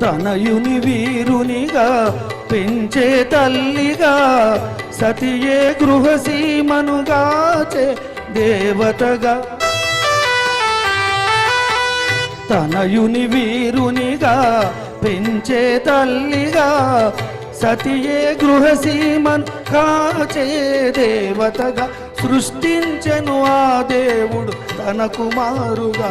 తనయుని వీరునిగా పెంచే తల్లిగా సతియే గృహసీమనుగాచే దేవతగా. తనయుని వీరునిగా పెంచే తల్లిగా సతియే గృహసీమన్ కాచే దేవతగా. సృష్టించెను ఆ దేవుడు తన కుమారుగా